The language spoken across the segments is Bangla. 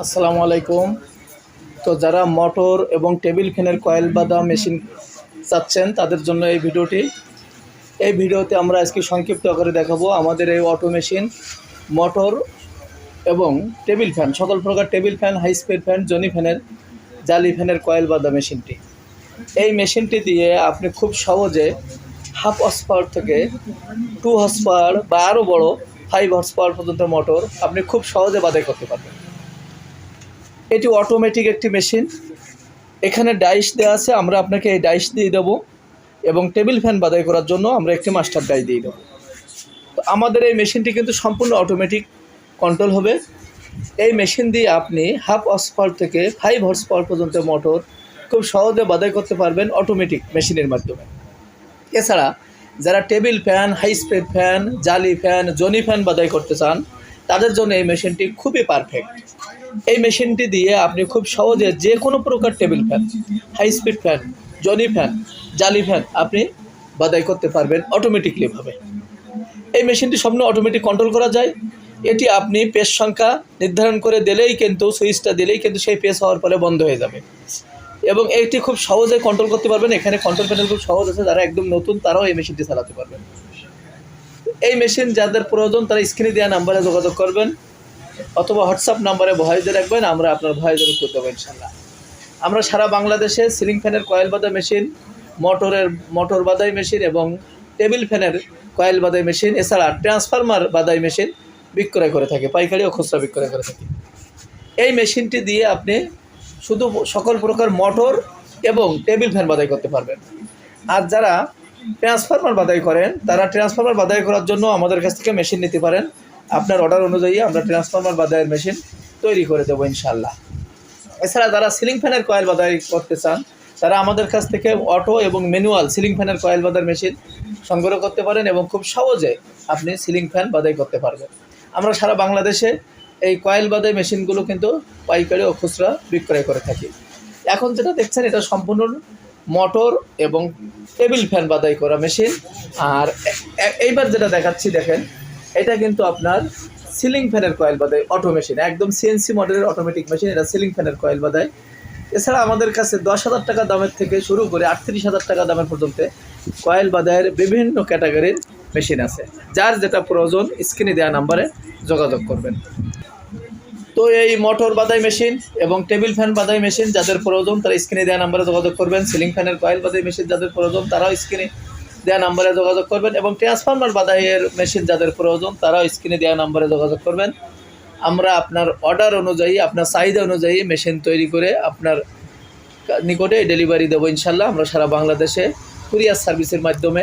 আসসালামু আলাইকুম। তো যারা মোটর এবং টেবিল ফ্যানের কয়েল বাঁধা মেশিন চাচ্ছেন, তাদের জন্য এই ভিডিওটি। এই ভিডিওতে আমরা আজকে সংক্ষিপ্ত আকারে দেখাবো আমাদের এই অটো মেশিন, মোটর এবং টেবিল ফ্যান, সকল প্রকার table fan, high speed fan, Johnny ফ্যানের, জালি ফ্যানের কয়েল বাঁধা মেশিনটি। এই মেশিনটি দিয়ে আপনি খুব সহজে হাফ হর্স পাওয়ার থেকে টু হর্স পাওয়ার বা আরও বড় ফাইভ হর্স পাওয়ার পর্যন্ত মোটর আপনি খুব সহজে বাধাই করতে পারবেন। এটি অটোমেটিক একটি মেশিন এখানে ডাইস দেওয়া আছে, আমরা আপনাকে এই ডাইস দিয়ে দেবো এবং টেবিল ফ্যান বাদাই করার জন্য আমরা একটি মাস্টার ডাই দিয়ে দেবো। তো আমাদের এই মেশিনটি কিন্তু সম্পূর্ণ অটোমেটিক কন্ট্রোল হবে। এই মেশিন দিয়ে আপনি হাফ হর্স পাওয়ার থেকে ফাইভ হর্স পাওয়ার পর্যন্ত মোটর খুব সহজে বাদাই করতে পারবেন অটোমেটিক মেশিনের মাধ্যমে। এছাড়া যারা table fan high speed fan জালি ফ্যান জনি ফ্যান বাদাই করতে চান, তাদের জন্য এই মেশিনটি খুবই পারফেক্ট এই মেশিনটি দিয়ে আপনি খুব সহজে যে কোনো প্রকার table fan high speed fan Johnny fan জালি ফ্যান আপনি বাদাই করতে পারবেন অটোমেটিকলিভাবে এই মেশিনটি সম্পূর্ণ অটোমেটিক কন্ট্রোল করা যায়। এটি আপনি পেজ সংখ্যা নির্ধারণ করে দিলেই কিন্তু সুইচটা দিলেই কিন্তু সেই পেজ হওয়ার ফলে বন্ধ হয়ে যাবে। এবং এটি খুব সহজে কন্ট্রোল করতে পারবেন। এখানে কন্ট্রোল প্যানেল খুব সহজ আছে। যারা একদম নতুন, তারাও এই মেশিনটি চালাতে পারবেন। এই মেশিন যাদের প্রয়োজন, তারা স্ক্রিনে দেওয়া নাম্বারে যোগাযোগ করবেন। অথবা হোয়াটসঅ্যাপ নাম্বারে ভয়েস রাখবেন, আমরা আপনার ভয়েসের উত্তর দেবো ইনশাল্লাহ। আমরা সারা বাংলাদেশে সিলিং ফ্যানের কয়েল বাঁধা মেশিন, মোটরের, মোটর বাদাই মেশিন এবং টেবিল ফ্যানের কয়েল বাদাই মেশিন, এছাড়া ট্রান্সফরমার বাদাই মেশিন বিক্রয় করে থাকে, পাইকারি ও খুচরা বিক্রয় করে থাকে। এই মেশিনটি দিয়ে আপনি শুধু সকল প্রকার মোটর এবং টেবিল ফ্যান বাদাই করতে পারবেন। আর যারা ট্রান্সফরমার বাদাই করেন, তারা ট্রান্সফরমার বাদাই করার জন্য আমাদের কাছ থেকে মেশিন নিতে পারেন। আপনার অর্ডার অনুযায়ী আমরা ট্রান্সফরমার বাদাইয়ের মেশিন তৈরি করে দেবো ইনশাল্লাহ এছাড়া যারা সিলিং ফ্যানের কয়েল বাদাই করতে চান, তারা আমাদের কাছ থেকে অটো এবং ম্যানুয়াল সিলিং ফ্যানের কয়েল বাদার মেশিন সংগ্রহ করতে পারেন এবং খুব সহজে আপনি সিলিং ফ্যান বাদাই করতে পারবেন। আমরা সারা বাংলাদেশে এই কয়েল বাদাই মেশিনগুলো কিন্তু পাইকারি ও খুচরা বিক্রয় করে থাকি। এখন যেটা দেখছেন, এটা সম্পূর্ণ মোটর এবং টেবিল ফ্যান বাদাই করা মেশিন আর এইবার যেটা দেখাচ্ছি, দেখেন এটা কিন্তু আপনার সিলিং ফ্যানের কয়েল বাদাই অটো মেশিন একদম সিএনসি মডেলের অটোমেটিক মেশিন এটা সিলিং ফ্যানের কয়েল বাদাই এছাড়া আমাদের কাছে দশ হাজার টাকা দামের থেকে শুরু করে আটত্রিশ হাজার টাকা দামের পর্যন্ত কয়েল বাদায়ের বিভিন্ন ক্যাটাগরির মেশিন আছে। যার যেটা প্রয়োজন স্ক্রিনে দেওয়া নাম্বারে যোগাযোগ করবেন। তো এই মোটর বাদাই মেশিন এবং টেবিল ফ্যান বাদাই মেশিন যাদের প্রয়োজন, তারা স্ক্রিনে দেওয়া নাম্বারে যোগাযোগ করবেন। সিলিং ফ্যানের কয়েল বাদাই মেশিন যাদের প্রয়োজন, তারাও স্ক্রিনে দেওয়া নাম্বারে যোগাযোগ করবেন এবং ট্রান্সফরমার বাদাইয়ের মেশিন যাদের প্রয়োজন, তারাও স্ক্রিনে দেওয়া নাম্বারে যোগাযোগ করবেন। আমরা আপনার অর্ডার অনুযায়ী, আপনার চাহিদা অনুযায়ী মেশিন তৈরি করে আপনার নিকটে ডেলিভারি দেবো ইনশাল্লাহ। আমরা সারা বাংলাদেশে কুরিয়ার সার্ভিসের মাধ্যমে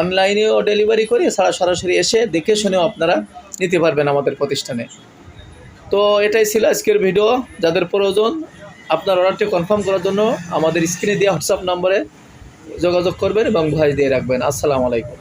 অনলাইনেও ডেলিভারি করি। সারা সরাসরি এসে দেখে শুনেও আপনারা নিতে পারবেন আমাদের প্রতিষ্ঠানে। তো এটাই ছিল আজকের ভিডিও যাদের প্রয়োজন, আপনার অর্ডারটি কনফার্ম করার জন্য আমাদের স্ক্রিনে দেওয়া হোয়াটসঅ্যাপ নম্বরে যোগাযোগ করবেন এবং ভয়েস দিয়ে রাখবেন। আসসালামু আলাইকুম।